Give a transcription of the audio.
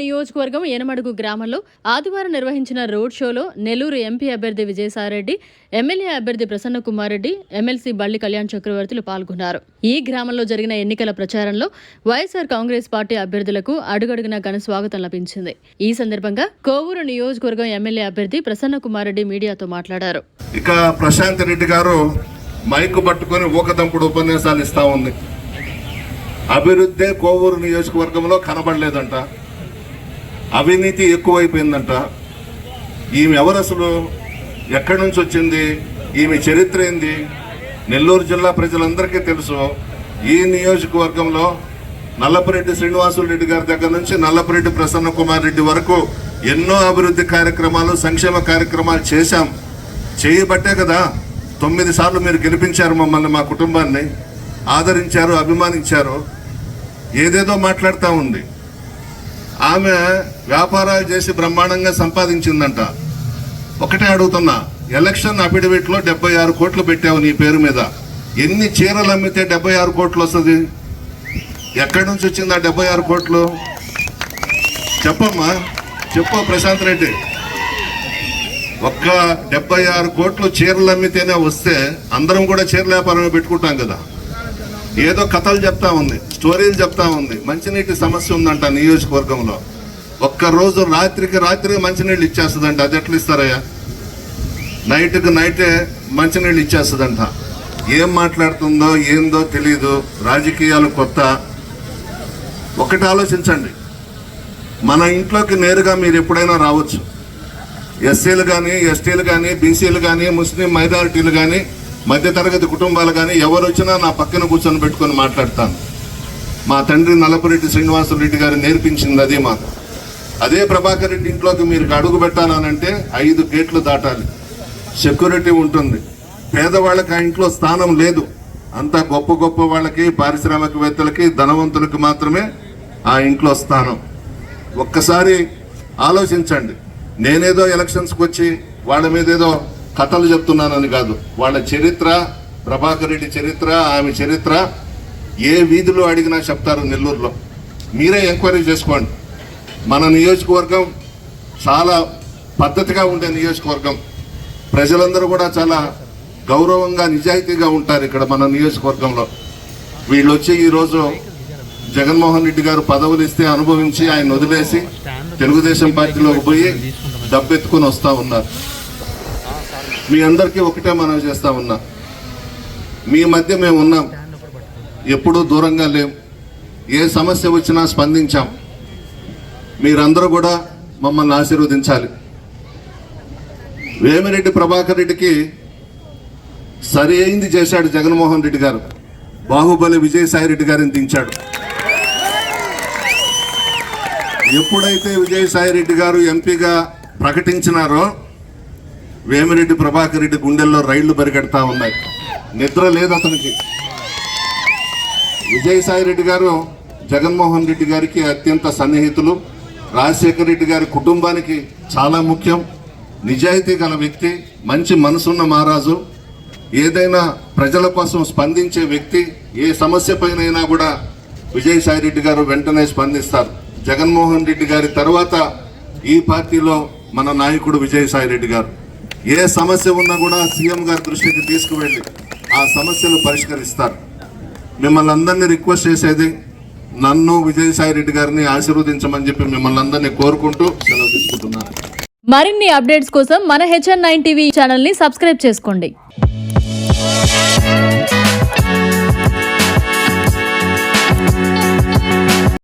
నియోజకవర్గం ఎనమడుగు గ్రామంలో ఆదివారం నిర్వహించిన రోడ్ షోలో నెల్లూరు ఎంపీ అభ్యర్థి విజయసాయిరెడ్డి ఎమ్మెల్యే అభ్యర్థి ప్రసన్న కుమార్ రెడ్డి ఎమ్మెల్సీ బల్లి కళ్యాణ్ చక్రవర్తులు పాల్గొన్నారు. ఈ గ్రామంలో జరిగిన ఎన్నికల ప్రచారంలో వైఎస్ఆర్ కాంగ్రెస్ పార్టీ అభ్యర్థులకు అడుగడుగున ఘన స్వాగతం లభించింది. ఈ సందర్భంగా కోవూరు నియోజకవర్గం ఎమ్మెల్యే అభ్యర్థి ప్రసన్న కుమార్ రెడ్డి మీడియాతో మాట్లాడారు. ఇక ప్రశాంత్ రెడ్డి గారు మైకు పట్టుకొని ఊకదంపుడు ఉపన్యాసాలు ఇస్తా ఉంది. అభివృద్ధి కోవూరు నియోజకవర్గంలో కనబడలేదంట. అవినీతి ఎక్కువైపోయిందంట. ఈమె ఎవరు అసలు? ఎక్కడి నుంచి వచ్చింది? ఈమె చరిత్ర ఏంది? నెల్లూరు జిల్లా ప్రజలందరికీ తెలుసు ఈ నియోజకవర్గంలో నల్లపరెడ్డి శ్రీనివాసులరెడ్డి గారి దగ్గర నుంచి నల్లపరెడ్డి ప్రసన్న కుమార్ రెడ్డి వరకు ఎన్నో అభివృద్ధి కార్యక్రమాలు సంక్షేమ కార్యక్రమాలు చేశాం. చేయబట్టే కదా తొమ్మిది సార్లు మీరు గెలిపించారు మమ్మల్ని మా కుటుంబాన్ని. ఆదరించారు అభిమానించారు. ఏదేదో మాట్లాడుతూ ఉంది. ఆమె వ్యాపారాలు చేసి బ్రహ్మాండంగా సంపాదించిందంట. ఒకటే అడుగుతున్నా ఎలక్షన్ అఫిడవిట్లో డెబ్బై ఆరు కోట్లు పెట్టావు నీ పేరు మీద. ఎన్ని చీరలు అమ్మితే డెబ్బై ఆరు కోట్లు వస్తుంది? ఎక్కడి నుంచి వచ్చింది ఆ డెబ్బై ఆరు కోట్లు? చెప్పమ్మా చెప్పు ప్రశాంత్ రెడ్డి. ఒక్క డెబ్బై ఆరు కోట్లు చీరలు అమ్మితేనే వస్తే అందరం కూడా చీరల వ్యాపారమే పెట్టుకుంటాం కదా. ఏదో కథలు చెప్తా ఉంది స్టోరీలు చెప్తా ఉంది. మంచినీటి సమస్య ఉందంట నియోజకవర్గంలో. ఒక్క రోజు రాత్రికి రాత్రి మంచినీళ్ళు ఇచ్చేస్తుందంట. అది ఎట్లా ఇస్తారయ్యా? నైట్కి నైటే మంచినీళ్ళు ఇచ్చేస్తుందంట. ఏం మాట్లాడుతుందో ఏందో తెలియదు రాజకీయాలు కొత్త. ఒకటి ఆలోచించండి. మన ఇంట్లోకి నేరుగా మీరు ఎప్పుడైనా రావచ్చు. ఎస్సీలు కానీ ఎస్టీలు కానీ బీసీలు కానీ ముస్లిం మైనారిటీలు కానీ మధ్యతరగతి కుటుంబాలు కానీ ఎవరు వచ్చినా నా పక్కన కూర్చొని పెట్టుకొని మాట్లాడతాను. మా తండ్రి నలపరెడ్డి శ్రీనివాసరెడ్డి గారు నేర్పించింది అదే మాకు. అదే ప్రభాకర్ రెడ్డి ఇంట్లోకి మీరు అడుగు పెట్టాలనంటే ఐదు గేట్లు దాటాలి. సెక్యూరిటీ ఉంటుంది. పేదవాళ్ళకి ఆ ఇంట్లో స్థానం లేదు. అంత గొప్ప గొప్ప వాళ్ళకి పారిశ్రామికవేత్తలకి ధనవంతులకి మాత్రమే ఆ ఇంట్లో స్థానం. ఒక్కసారి ఆలోచించండి. నేనేదో ఎలక్షన్స్కి వచ్చి వాళ్ళ మీద ఏదో కథలు చెప్తున్నానని కాదు. వాళ్ళ చరిత్ర ప్రభాకర్ రెడ్డి చరిత్ర ఆమె చరిత్ర ఏ వీధిలో అడిగినా చెప్తారు నెల్లూరులో. మీరే ఎంక్వైరీ చేసుకోండి. మన నియోజకవర్గం చాలా పద్ధతిగా ఉండే నియోజకవర్గం. ప్రజలందరూ కూడా చాలా గౌరవంగా నిజాయితీగా ఉంటారు ఇక్కడ మన నియోజకవర్గంలో. వీళ్ళు వచ్చి ఈరోజు జగన్మోహన్ రెడ్డి గారు పదవులు ఇస్తే అనుభవించి ఆయన వదిలేసి తెలుగుదేశం పార్టీలోకి పోయి డబ్బెత్తుకుని వస్తూ ఉన్నారు. మీ అందరికీ ఒకటే మనం చేస్తా ఉన్నా. మీ మధ్య మేము ఉన్నాం. ఎప్పుడూ దూరంగా లేం. ఏ సమస్య వచ్చినా స్పందించాం. మీరందరూ కూడా మమ్మల్ని ఆశీర్వదించాలి. వేమిరెడ్డి ప్రభాకర్ రెడ్డికి సరి అయింది చేశాడు జగన్మోహన్ రెడ్డి గారు. బాహుబలి విజయసాయి రెడ్డి గారిని దించాడు. ఎప్పుడైతే విజయసాయి రెడ్డి గారు ఎంపీగా ప్రకటించినారో వేమిరెడ్డి ప్రభాకర్ రెడ్డి గుండెల్లో రైళ్ళు పరిగెడతా ఉన్నాయి. నిద్ర లేదు అతనికి. విజయసాయి రెడ్డి గారు జగన్మోహన్ రెడ్డి గారికి అత్యంత సన్నిహితులు. రాజశేఖర రెడ్డి గారి కుటుంబానికి చాలా ముఖ్యం. నిజాయితీ గల వ్యక్తి మంచి మనసున్న మహారాజు. ఏదైనా ప్రజల కోసం స్పందించే వ్యక్తి ఏ సమస్య పైనైనా కూడా విజయసాయి రెడ్డి గారు వెంటనే స్పందిస్తారు. జగన్మోహన్ రెడ్డి గారి తర్వాత ఈ పార్టీలో మన నాయకుడు విజయసాయి రెడ్డి గారు. ఏ సమస్య ఉన్నా కూడా సీఎం గారి దృష్టికి తీసుకువెళ్ళి ఆ సమస్యలు పరిష్కరిస్తారు. మిమ్మల్ని అందరినీ రిక్వెస్ట్ చేసేది నన్ను విజయసాయి రెడ్డి గారిని ఆశీర్వదించమని చెప్పి మిమ్మల్ని అందరినీ కోరుకుంటూ సెలవు తీసుకుంటున్నాను. మరిన్ని అప్డేట్స్ కోసం మన హెచ్ఎన్ నైన్ టీవీ ఛానల్ని సబ్స్క్రైబ్ చేసుకోండి.